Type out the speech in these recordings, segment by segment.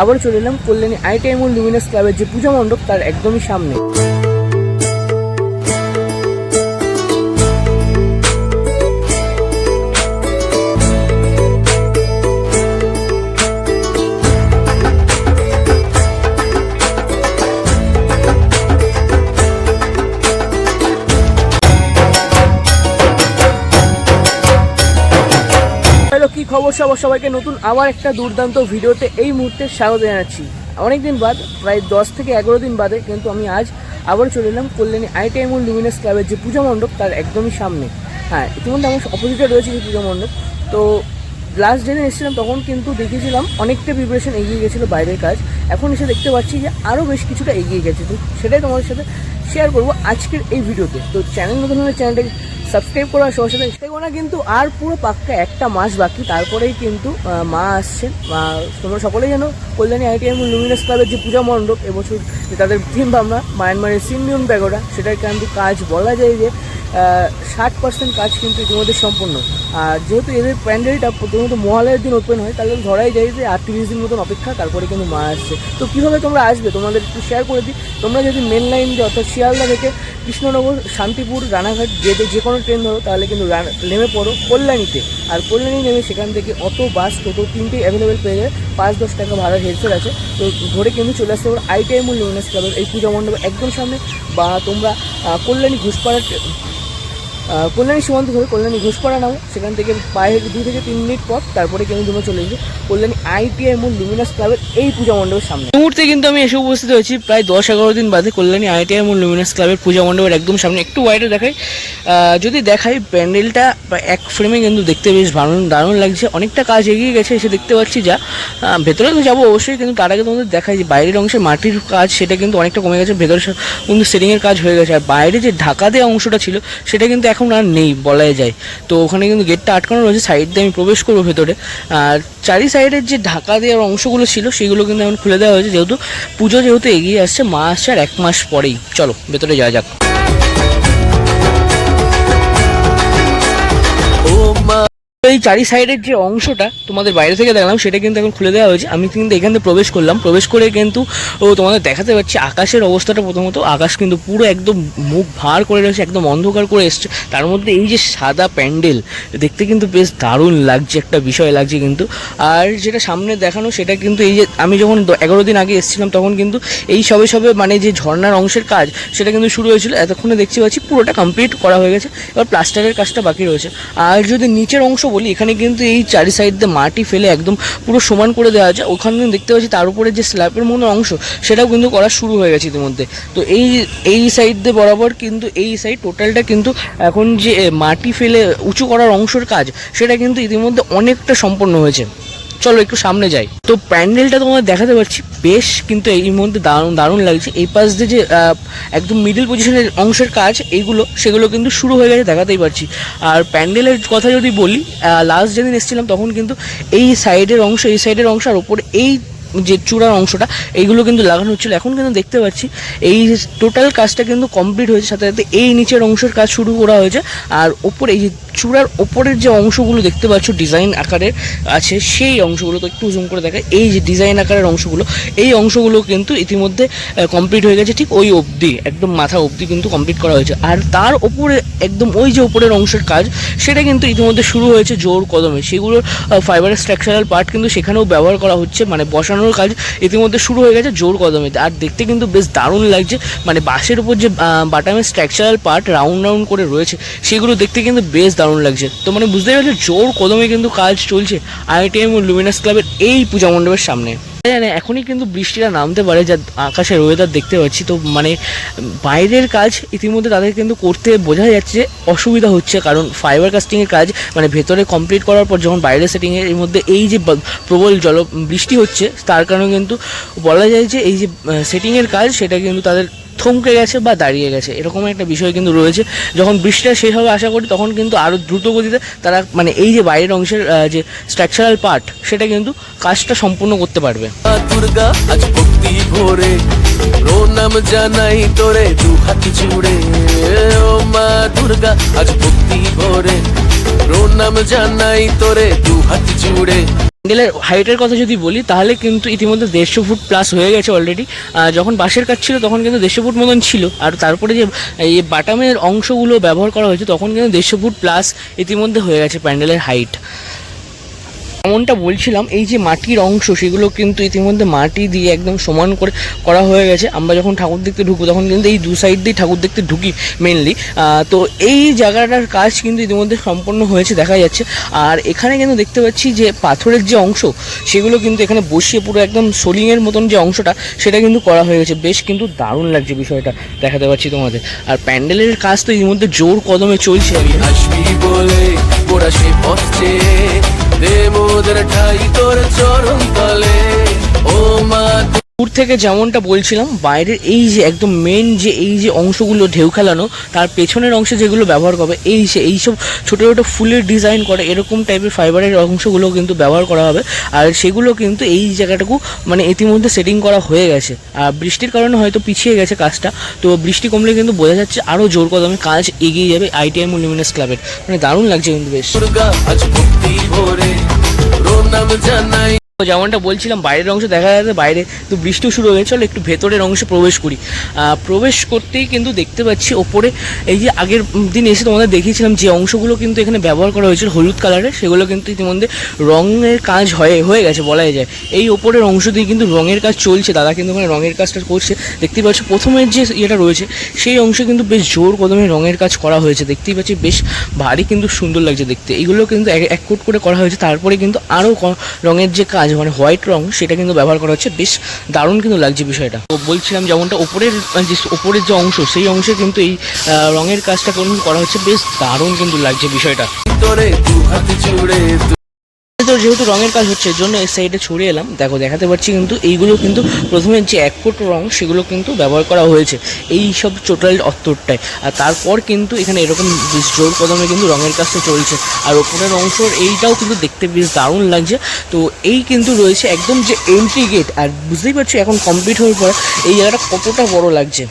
আবার চলে এলাম কল্যাণী আইটিআই মল লুমিনাস ক্লাবের যে পূজা মণ্ডপ তার একদমই সামনে। খবর সবার সবাইকে নতুন আবার একটা দুর্দান্ত ভিডিওতে এই মুহূর্তে স্বাগত জানাচ্ছি। অনেকদিন বাদ, প্রায় দশ থেকে এগারো দিন বাদে কিন্তু আমি আজ আবার চলে এলাম কল্যাণী আইটিআই মল লুমিনাস ক্লাবের যে পূজা মণ্ডপ তার একদমই সামনে। হ্যাঁ ইতিমধ্যে আমার অপোজিটে রয়েছে এই পূজা মণ্ডপ। তো লাস্ট যেদিন এসেছিলাম তখন কিন্তু দেখেছিলাম অনেকটা প্রিপারেশন এগিয়ে গেছিল বাইরের কাজ। এখন এসে দেখতে পাচ্ছি যে আরও বেশ কিছুটা এগিয়ে গেছে। তো সেটাই তোমাদের সাথে শেয়ার করব আজকের এই ভিডিওতে। তো চ্যানেল নতুন হলে চ্যানেলটাকে সাবস্ক্রাইব করা সবার সাথে না, কিন্তু আর পুরো পাক্কা একটা মাস বাকি, তারপরেই কিন্তু মা আসছেন মা, তোমরা সকলেই জানো, কল্যাণী আইটিএম লুমিনাস ক্লাবের যে পূজা মণ্ডপ, এবছর তাদের থিম ভাবনা মায়ানমারের সিমিউন প্যাগোডা সেটাকে কিন্তু কাজ বলা যায় যে ষাট পার্সেন্ট কাজ কিন্তু ইতিমধ্যে সম্পূর্ণ। আর যেহেতু এদের প্যান্ডেলটা প্রথমত মহালয়ের দিন ওপেন হয়, তাহলে ধরাই যায় যে আটত্রিশ দিন মতন অপেক্ষা, তারপরে কিন্তু মা আসছে। তো কীভাবে তোমরা আসবে? তোমাদের একটু শেয়ার করে দিই। তোমরা যদি মেন লাইন যে অর্থাৎ শিয়ালদা থেকে কৃষ্ণনগর, শান্তিপুর, রানাঘাট যেতে যে কোনো ট্রেন ধরো, তাহলে কিন্তু নেমে পড়ো কল্যাণীতে। আর কল্যাণী নেমে সেখান থেকে অটো বাস টোটো তিনটেই অ্যাভেলেবেল পেয়ে যাবে। পাঁচ, দশ টাকা ভাড়া হেরফের আছে। তো ধরে কিন্তু চলে আসতে পারো আইটিআই মূল লুমিনাস ক্লাবের এই পূজা মণ্ডপের একদম সামনে। বা তোমরা কল্যাণী ঘুষপাড়া কল্যাণী সীমান্ত ধরে কল্যাণী ঘোষপাড়া নামো। সেখান থেকে পায়ে দুই থেকে তিন মিনিট পর তারপরে কিন্তু তোমরা চলে যাবে কল্যাণী আইটিআই মূল লুমিনাস ক্লাবের এই পূজা মণ্ডপের সামনে। মুহূর্তে কিন্তু আমি এসে উপস্থিত হয়েছি প্রায় দশ এগারো দিন বাদে কল্যাণী আইটিআই মূল লুমিনাস ক্লাবের পূজা মণ্ডপের একদম সামনে। একটু ওয়াইডে দেখাই যদি দেখাই প্যান্ডেলটা এক ফ্রেমে কিন্তু দেখতে বেশ দারুণ দারুণ লাগছে। অনেকটা কাজ এগিয়ে গেছে, এসে দেখতে পাচ্ছি যা। ভেতরে তো যাব অবশ্যই, কিন্তু তার আগে তোমাদের দেখাই যে বাইরের অংশে মাটির কাজ, সেটা কিন্তু অনেকটা কমে গেছে। ভেতরে কিন্তু সেটিংয়ের কাজ হয়ে গেছে। আর বাইরে যে ঢাকা দেওয়া অংশটা ছিল, সেটা কিন্তু এখন আর নেই, বলাই যায়। তো ওখানে কিন্তু গেটটা আটকানো রয়েছে সাইড দিয়ে আমি প্রবেশ করব ভেতরে। আর চারি সাইডের যে ঢাকা দেওয়ার অংশগুলো ছিল, সেগুলো কিন্তু এখন খুলে দেওয়া হয়েছে, যেহেতু পুজো যেহেতু এগিয়ে আসছে, মা আসছে আর এক মাস পরেই। চলো, ভেতরে যাওয়া যাক। এই চারি সাইডের যে অংশটা তোমাদের বাইরে থেকে দেখলাম, সেটা কিন্তু এখন খুলে দেওয়া হয়েছে। আমি কিন্তু এখান থেকে প্রবেশ করলাম। প্রবেশ করে কিন্তু ও তোমাদের দেখাতে পাচ্ছি আকাশের অবস্থাটা প্রথমত। আকাশ কিন্তু পুরো একদম মুখ ভার করে রয়েছে, একদম অন্ধকার করে এসছে। তার মধ্যে এই যে সাদা প্যান্ডেল, দেখতে কিন্তু বেশ দারুণ লাগছে, একটা বিষয় লাগছে কিন্তু। আর যেটা সামনে দেখানো, সেটা কিন্তু এই যে আমি যখন এগারো দিন আগে এসেছিলাম, তখন কিন্তু এই সবে সবে মানে যে ঝর্নার অংশের কাজ, সেটা কিন্তু শুরু হয়েছিল। এতক্ষণে দেখতে পাচ্ছি পুরোটা কমপ্লিট করা হয়ে গেছে। এবার প্লাস্টারের কাজটা বাকি রয়েছে। আর যদি নিচের অংশ বলি এখানে কিন্তু এই চারি সাইড দিয়ে মাটি ফেলে একদম পুরো সমান করে দেওয়া আছে। ওখানে কিন্তু দেখতে পাচ্ছি তার উপরে যে স্ল্যাবের মতো অংশ, সেটাও কিন্তু করা শুরু হয়ে গেছে ইতিমধ্যে। তো এই এই সাইড দিয়ে বরাবর কিন্তু এই সাইড টোটালটা কিন্তু এখন যে মাটি ফেলে উঁচু করার অংশের কাজ, সেটা কিন্তু ইতিমধ্যে অনেকটা সম্পন্ন হয়েছে। চলো একটু সামনে যাই। তো প্যান্ডেলটা তোমাদের দেখাতে পারছি, বেশ কিন্তু এই মধ্যে দারুণ দারুণ লাগছে। এই পাশ দিয়ে যে একদম মিডিল পজিশনের অংশের কাজ, এইগুলো, সেগুলো কিন্তু শুরু হয়ে গেছে, দেখাতেই পারছি। আর প্যান্ডেলের কথা যদি বলি লাস্ট যেদিন এসেছিলাম, তখন কিন্তু এই সাইডের অংশ, এই সাইডের অংশ আর ওপরে এই যে চূড়ার অংশটা, এইগুলো কিন্তু লাগানো হচ্ছিল। এখন কিন্তু দেখতে পাচ্ছি, এই টোটাল কাজটা কিন্তু কমপ্লিট হয়েছে, সাথে সাথে এই নিচের অংশের কাজ শুরু করা হয়েছে। আর ওপরে, এই যে চূড়ার ওপরের যে অংশগুলো দেখতে পাচ্ছ ডিজাইন আকারের আছে, সেই অংশগুলো তো একটু জুম করে দেখায় এই যে ডিজাইন আকারের অংশগুলো, এই অংশগুলো কিন্তু ইতিমধ্যে কমপ্লিট হয়ে গেছে, ঠিক ওই অবধি, একদম মাথা অবধি কিন্তু কমপ্লিট করা হয়েছে। আর তার ওপরে, একদম ওই যে ওপরের অংশের কাজ, সেটা কিন্তু ইতিমধ্যে শুরু হয়েছে জোর কদমে। সেগুলোর ফাইবারের স্ট্রাকচারাল পার্ট কিন্তু সেখানেও ব্যবহার করা হচ্ছে মানে বসানোর কাজ ইতিমধ্যে শুরু হয়ে গেছে জোর কদমেতে আর দেখতে কিন্তু বেশ দারুণ লাগছে। মানে বাঁশের উপর যে বাটামের স্ট্রাকচারাল পার্ট রাউন্ড রাউন্ড করে রয়েছে, সেগুলো দেখতে কিন্তু বেশ দারুণ লাগছে। তো মানে বুঝতে পারছ জোর কদমে কিন্তু কাজ চলছে আইটিএম ও লুমিনাস ক্লাবের এই পূজা মণ্ডপের সামনে। জানে এখনই কিন্তু বৃষ্টিটা নামতে পারে যা আকাশের ওয়েদার দেখতে পাচ্ছি। তো মানে বাইরের কাজ ইতিমধ্যে তাদের কিন্তু করতে বোঝা যাচ্ছে যে অসুবিধা হচ্ছে। কারণ ফাইবার কাস্টিংয়ের কাজ মানে ভেতরে কমপ্লিট করার পর যখন বাইরের সেটিংয়ের মধ্যে এই যে প্রবল জল, বৃষ্টি হচ্ছে, তার কারণে কিন্তু বলা যায় যে এই যে সেটিংয়ের কাজ, সেটা কিন্তু তাদের থমকে গেছে বা দাঁড়িয়ে গেছে, এরকম একটা বিষয় কিন্তু রয়েছে। যখন বৃষ্টিটা শেষ হবে আশা করি তখন কিন্তু আরও দ্রুত গতিতে তারা মানে এই যে বাইরের অংশের যে স্ট্রাকচারাল পার্ট সেটা কিন্তু কাজটা সম্পূর্ণ করতে পারবে। দুর্গা জানাই দুর্গা জানাই তোরে দু হাত জুড়ে। প্যান্ডেলের হাইটের কথা যদি বলি, তাহলে কিন্তু ইতিমধ্যে দেড়শো ফুট প্লাস হয়ে গেছে অলরেডি যখন বাঁশের কাজ ছিল, তখন কিন্তু দেড়শো ফুট মতন ছিল। আর তারপরে যে, এই বাটামের অংশগুলো ব্যবহার করা হয়েছে, তখন কিন্তু দেড়শো ফুট প্লাস ইতিমধ্যে হয়ে গেছে প্যান্ডেলের হাইট যেমনটা বলছিলাম, এই যে মাটির অংশ, সেগুলো কিন্তু ইতিমধ্যে মাটি দিয়ে একদম সমান করে করা হয়ে গেছে। আমরা যখন ঠাকুর দেখতে ঢুকবো, তখন কিন্তু এই দু সাইড দিয়ে ঠাকুর দেখতে ঢুকি মেনলি তো এই জায়গাটার কাজ কিন্তু ইতিমধ্যে সম্পন্ন হয়েছে, দেখা যাচ্ছে। আর এখানে কিন্তু দেখতে পাচ্ছি যে পাথরের যে অংশ, সেগুলো কিন্তু এখানে বসিয়ে পুরো একদম সোলিংয়ের মতন যে অংশটা, সেটা কিন্তু করা হয়ে গেছে। বেশ কিন্তু দারুণ লাগছে বিষয়টা, দেখাতে পাচ্ছি তোমাদের। আর প্যান্ডেলের কাজ তো ইতিমধ্যে জোর কদমে চলছে। আসবি বলে ওরা সে দে মোদের ঠাই তোর চরণ তলে। ও মা দূর থেকে যেমনটা বলছিলাম বাইরের এই যে একদম মেন যে এই যে অংশগুলো ঢেউ খেলানো তার পেছনের অংশে যেগুলো ব্যবহার করবে এই যে এইসব ছোটো ছোটো ফুলের ডিজাইন করে এরকম টাইপের ফাইবারের অংশগুলো কিন্তু ব্যবহার করা হবে। আর সেগুলো কিন্তু এই জায়গাটাকু মানে ইতিমধ্যে সেটিং করা হয়ে গেছে। আর বৃষ্টির কারণে হয়তো পিছিয়ে গেছে কাজটা তো বৃষ্টি কমলে কিন্তু বোঝা যাচ্ছে আরও জোর কদমে কাজ এগিয়ে যাবে আইটিআই লুমিনাস ক্লাবের। মানে দারুণ লাগছে কিন্তু বেশ। প্রণাম জানাই তো যেমনটা বলছিলাম, বাইরের অংশ দেখা যাচ্ছে বাইরে তো বৃষ্টি শুরু হয়ে চলো একটু ভেতরের অংশে প্রবেশ করি। প্রবেশ করতেই কিন্তু দেখতে পাচ্ছি ওপরে এই যে আগের দিন এসে তোমাদের দেখিয়েছিলাম, যে অংশগুলো কিন্তু এখানে ব্যবহার করা হয়েছিল হলুদ কালারের সেগুলো কিন্তু ইতিমধ্যে রঙের কাজ হয়ে হয়ে গেছে বলাই যায়। এই ওপরের অংশ দিয়ে কিন্তু রঙের কাজ চলছে, দাদা কিন্তু ওখানে রঙের কাজটা করছে। দেখতেই পাচ্ছ প্রথমের যে ইয়েটা রয়েছে, সেই অংশে কিন্তু বেশ জোর কদমে রঙের কাজ করা হয়েছে। দেখতেই পাচ্ছি বেশ ভারী কিন্তু সুন্দর লাগছে দেখতে। এগুলো কিন্তু এক কোট করে করা হয়েছে, তারপরে কিন্তু আরও রঙের যে কাজ মানে হোয়াইট রং, সেটা কিন্তু ব্যবহার করা হচ্ছে। বেশ দারুণ কিন্তু লাগছে বিষয়টা। তো বলছিলাম যেমনটা ওপরের মানে যে ওপরের যে অংশ, সেই অংশে কিন্তু এই রঙের কাজটা করা হচ্ছে। বেশ দারুণ কিন্তু লাগছে বিষয়টা। তো যেহেতু রঙের কাজ হচ্ছে জন্য এই সাইডে ছড়িয়ে এলাম। দেখো, দেখাতে পাচ্ছি কিন্তু এইগুলো কিন্তু প্রথমে যে এক কোট রং, সেগুলো কিন্তু ব্যবহার করা হয়েছে এই সব টোটাল অত্তরটায়। আর তারপর কিন্তু এখানে এরকম বেশ জোর কদমে কিন্তু রঙের কাজটা চলছে। আর ওপরের অংশর এইটাও কিন্তু দেখতে বেশ দারুণ লাগছে। তো এই কিন্তু রয়েছে একদম যে এন্ট্রি গেট আর বুঝতেই পারছি এখন কমপ্লিট হওয়ার পর এই জায়গাটা কতটা বড় লাগছে।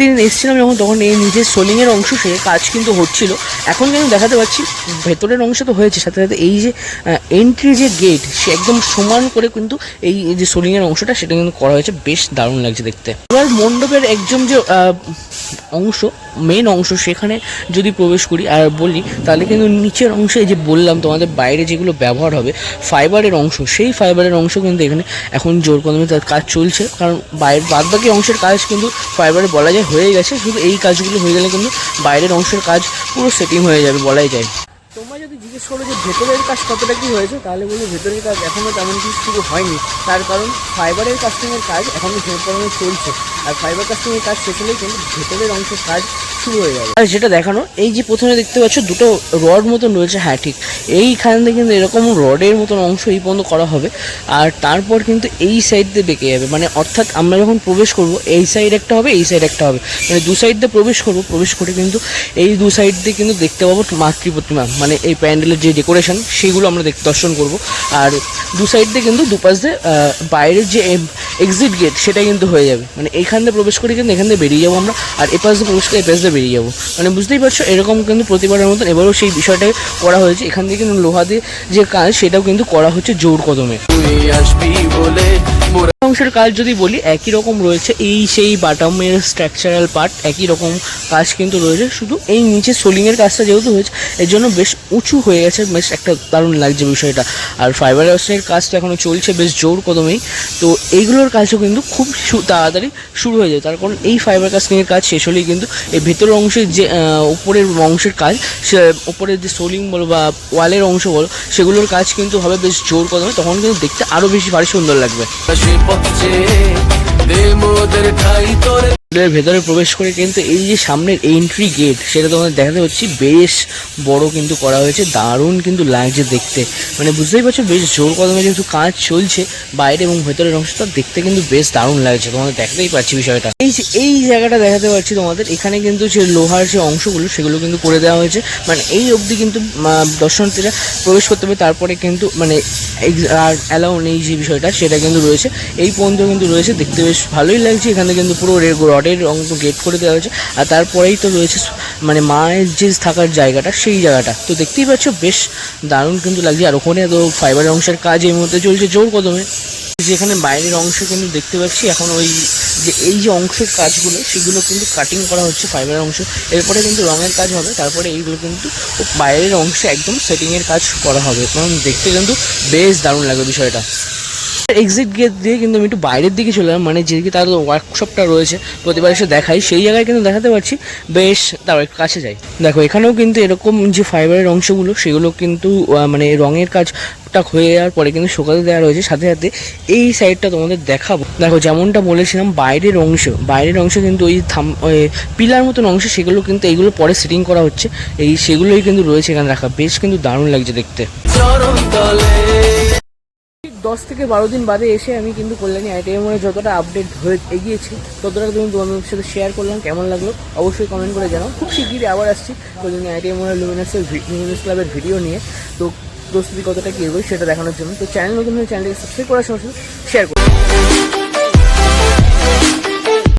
দিন এসেছিলাম যখন, তখন এই নিজের সোলিংয়ের অংশ সে কাজ কিন্তু হচ্ছিল। এখন কিন্তু দেখাতে পাচ্ছি, ভেতরের অংশ তো হয়েছে, সাথে সাথে এই যে এন্ট্রি যে গেট সে একদম সমান করে কিন্তু এই যে সোলিংয়ের অংশটা, সেটা কিন্তু করা হয়েছে। বেশ দারুণ লাগছে দেখতে। এবার মণ্ডপের একদম যে অংশ মেন অংশ, সেখানে যদি প্রবেশ করি আর বলি, তাহলে কিন্তু নিচের অংশে যে বললাম, তোমাদের বাইরে যেগুলো ব্যবহার হবে ফাইবারের অংশ, সেই ফাইবারের অংশ কিন্তু এখানে এখন জোর কদমে তার কাজ চলছে। কারণ বাইরের বাদবাকি অংশের কাজ কিন্তু ফাইবারে বলা যায় হয়ে গেছে, শুধু এই কাজগুলো হয়ে গেলে কিন্তু বাইরের অংশের কাজ পুরো সেটিং হয়ে যাবে বলাই যায়। তোমরা যদি জিজ্ঞেস করো যে ভেতরের কাজ কতটা কি হয়েছে, তাহলে বলব ভেতরের কাজ এখনও তেমন কিছু শুরু হয়নি। তার কারণ ফাইবারের কাস্টিংয়ের কাজ এখনও জোর কদমে চলছে। আর ফাইবার কাস্টিংয়ের কাজ শেষ হলেই কিন্তু ভেতরের অংশের কাজ শুরু হয়ে যাবে আর যেটা দেখানো, এই যে প্রথমে দেখতে পাচ্ছ, দুটো রড মতন রয়েছে হ্যাঁ ঠিক। এইখান থেকে কিন্তু এরকম রডের মতন অংশ এই পর্যন্ত করা হবে। আর তারপর কিন্তু এই সাইড দিয়ে বেঁকে যাবে। মানে অর্থাৎ আমরা যখন প্রবেশ করব, এই সাইড একটা হবে, এই সাইড একটা হবে। মানে দু সাইড দিয়ে প্রবেশ করব, প্রবেশ করে কিন্তু এই দু সাইড দিয়ে কিন্তু দেখতে পাবো মাতৃ প্রতিমা। মানে এই প্যান্ডেলের যে ডেকোরেশন সেগুলো আমরা দেখতে দর্শন করব। আর দু সাইড দিয়ে কিন্তু দুপাশ দিয়ে বাইরের যে এক্সিট গেট সেটা কিন্তু হয়ে যাবে। মানে এখান দিয়ে প্রবেশ করে কিন্তু এখান দিয়ে বেরিয়ে যাব আমরা, আর এপাশ দিয়ে প্রবেশ করে এপাশ দিয়ে বেরিয়ে যাব। মানে বুঝতেই পারছ, এরকম কিন্তু প্রতিবারের মতন এবারও সেই বিষয়টাই করা হয়েছে। এখান থেকে কিন্তু লোহা দিয়ে যে কাজ, সেটাও কিন্তু করা হচ্ছে জোর কদমে। আসবি বলে অংশের কাজ যদি বলি, একই রকম রয়েছে এই সেই বাটামের স্ট্রাকচারাল পার্ট একই রকম কাজ কিন্তু রয়েছে। শুধু এই নিচে সোলিংয়ের কাজটা যেহেতু হয়েছে, এর জন্য বেশ উঁচু হয়ে গেছে, বেশ একটা দারুণ লাগছে বিষয়টা। আর ফাইবার হাউসের কাজটা এখনও চলছে বেশ জোর কদমেই। তো এইগুলোর কাজও কিন্তু খুব তাড়াতাড়ি শুরু হয়ে যায়। তার কারণ এই ফাইবার কাস্টিংয়ের কাজ শেষ হলেই কিন্তু এই ভেতরের অংশের যে উপরের অংশের কাজ, সে উপরের যে সোলিং বলো বা ওয়ালের অংশ বলো, সেগুলোর কাজ কিন্তু হবে বেশ জোর কদমে। তখন কিন্তু দেখতে আরও বেশি ভারী সুন্দর লাগবে। পথে দে মোদের ঠাই তোরে ভেতরে প্রবেশ করে কিন্তু এই যে সামনের এন্ট্রি গেট সেটা তোমাদের দেখাতে পাচ্ছি বেশ বড় কিন্তু করা হয়েছে, দারুণ কিন্তু লাগছে দেখতে। মানে বুঝতেই পারছ, বেশ জোর কদমে যেহেতু কাজ চলছে, বাইরে এবং ভেতরের অংশটা দেখতে কিন্তু বেশ দারুণ লাগছে, তোমাদের দেখতেই পাচ্ছি বিষয়টা। এই যে, এই জায়গাটা দেখাতে পাচ্ছি তোমাদের, এখানে কিন্তু যে লোহার যে অংশগুলো, সেগুলো কিন্তু করে দেওয়া হয়েছে। মানে এই অবধি কিন্তু দর্শনার্থীরা প্রবেশ করতে হবে, তারপরে কিন্তু মানে আর অ্যালাউ নেই যে বিষয়টা, সেটা কিন্তু রয়েছে। এই পর্যন্ত কিন্তু রয়েছে, দেখতে বেশ ভালোই লাগছে, এখানে কিন্তু পুরো রড রডের রং গেট করে দেওয়া হয়েছে। আর তারপরেই তো রয়েছে মানে মায়ের যে থাকার জায়গাটা, সেই জায়গাটা। তো দেখতেই পাচ্ছ, বেশ দারুণ কিন্তু লাগছে। আর ওখানে তো ফাইবার অংশের কাজ এই মুহূর্তে চলছে জোর কদমে। যেখানে বাইরের অংশ কিন্তু দেখতে পাচ্ছি, এখন ওই যে এই যে অংশের কাজগুলো, সেগুলো কিন্তু কাটিং করা হচ্ছে ফাইবার অংশ। এরপরে কিন্তু রঙের কাজ হবে, তারপরে এইগুলো কিন্তু বাইরের অংশে একদম সেটিংয়ের কাজ করা হবে। কারণ দেখতে কিন্তু বেশ দারুণ লাগবে বিষয়টা। এক্সিট গেট দিয়ে কিন্তু আমি একটু বাইরের দিকে চলে এলাম। মানে যেদিকে তার ওয়ার্কশপটা রয়েছে প্রতিবার এসে দেখাই। সেই জায়গায় কিন্তু দেখাতে পারছি। বেশ তার একটু কাছে যাই। দেখো, এখানেও কিন্তু এরকম যে ফাইবারের অংশগুলো, সেগুলো কিন্তু মানে রঙের কাজ কাজটা হয়ে যাওয়ার পরে কিন্তু শুকাতে দেওয়া রয়েছে। সাথে সাথে এই সাইডটা তোমাদের দেখাবো। দেখো, যেমনটা বলেছিলাম, বাইরের অংশ। বাইরের অংশ কিন্তু ওই থাম পিলার মতন অংশ, সেগুলো কিন্তু এইগুলো পরে সেটিং করা হচ্ছে। এই সেগুলোই কিন্তু রয়েছে এখানে রাখা। বেশ কিন্তু দারুণ লাগছে দেখতে। চরণ তলে দশ থেকে বারো দিন বাদে এসে আমি কিন্তু কল্যাণী আইটিআই মোড়ে যতটা আপডেট হয়ে এগিয়েছি, ততটা তুমি তোমাদের সাথে শেয়ার করলাম, কেমন লাগল অবশ্যই কমেন্ট করে জানাও। খুব শিগগিরই আবার আসছি কল্যাণী আইটিআই মনে লুমিনাসের লুমিনাস ক্লাবের ভিডিও নিয়ে। তো প্রস্তুতি কতটা কী এগোয় সেটা দেখানোর জন্য। তো চ্যানেল নতুন হলে চ্যানেলটাকে সাবস্ক্রাইব করার সঙ্গে শেয়ার করো।